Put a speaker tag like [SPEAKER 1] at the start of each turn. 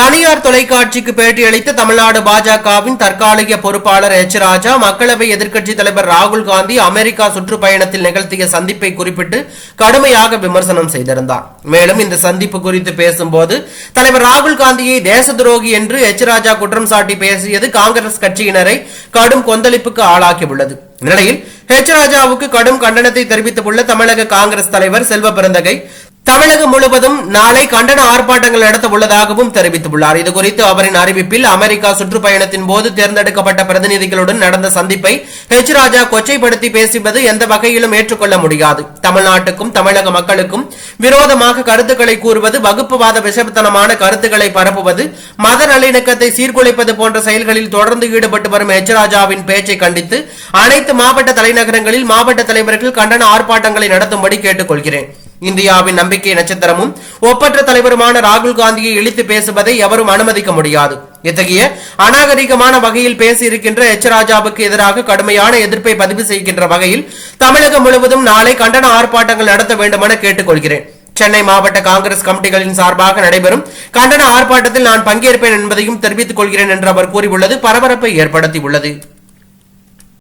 [SPEAKER 1] தனியார் தொலைக்காட்சிக்கு பேட்டியளித்த தமிழ்நாடு பாஜகவின் தற்காலிக பொறுப்பாளர் எச். ராஜா மக்களவை எதிர்க்கட்சித் தலைவர் ராகுல் காந்தி அமெரிக்கா சுற்றுப்பயணத்தில் நிகழ்த்திய சந்திப்பை குறிப்பிட்டு கடுமையாக விமர்சனம் செய்திருந்தார். மேலும் இந்த சந்திப்பு குறித்து பேசும்போது தலைவர் ராகுல் காந்தியை தேச துரோகி என்று எச். ராஜா குற்றம் சாட்டி பேசியது காங்கிரஸ் கட்சியினரை கடும் கொந்தளிப்புக்கு ஆளாக்கியுள்ளது. நிலையில் ஹெச் ராஜாவுக்கு கடும் கண்டனத்தை தெரிவித்துள்ள தமிழக காங்கிரஸ் தலைவர் செல்வ பிறந்தகை தமிழகம் முழுவதும் நாளை கண்டன ஆர்ப்பாட்டங்கள் நடத்த உள்ளதாகவும் தெரிவித்துள்ளார் இதுகுறித்து அவரின் அறிவிப்பில் அமெரிக்கா சுற்றுப்பயணத்தின் போது தேர்ந்தெடுக்கப்பட்ட பிரதிநிதிகளுடன் நடந்த சந்திப்பை ஹெச் ராஜா கொச்சைப்படுத்தி பேசுவது எந்த வகையிலும் ஏற்றுக்கொள்ள முடியாது. தமிழ்நாட்டுக்கும் தமிழக மக்களுக்கும் விரோதமாக கருத்துக்களை கூறுவது வகுப்புவாத விஷத்தனமான கருத்துக்களை பரப்புவது மத நல்லிணக்கத்தை சீர்குலைப்பது போன்ற செயல்களில் தொடர்ந்து ஈடுபட்டு வரும் ஹெச் ராஜாவின் பேச்சை கண்டித்து அனைத்து மாவட்ட தலைநகரங்களில் மாவட்ட தலைவர்கள் கண்டன ஆர்ப்பாட்டங்களை நடத்தும்படி கேட்டுக்கொள்கிறேன். இந்தியாவின் நம்பிக்கை நட்சத்திரமும் ஒப்பற்ற தலைவருமான ராகுல் காந்தியை இழித்து பேசுவதை எவரும் அனுமதிக்க முடியாது. இத்தகைய அநாகரிகமான வகையில் பேசியிருக்கின்ற எச் ராஜாவுக்கு எதிராக கடுமையான எதிர்ப்பை பதிவு செய்கின்ற வகையில் தமிழகம் முழுவதும் நாளை கண்டன ஆர்ப்பாட்டங்கள் நடத்த வேண்டுமென கேட்டுக்கொள்கிறேன். சென்னை மாவட்ட காங்கிரஸ் கமிட்டிகளின் சார்பாக நடைபெறும் கண்டன ஆர்ப்பாட்டத்தில் நான் பங்கேற்பேன் என்பதையும் தெரிவித்துக் கொள்கிறேன் என்று அவர் கூறியுள்ளது பரபரப்பை ஏற்படுத்தியுள்ளது.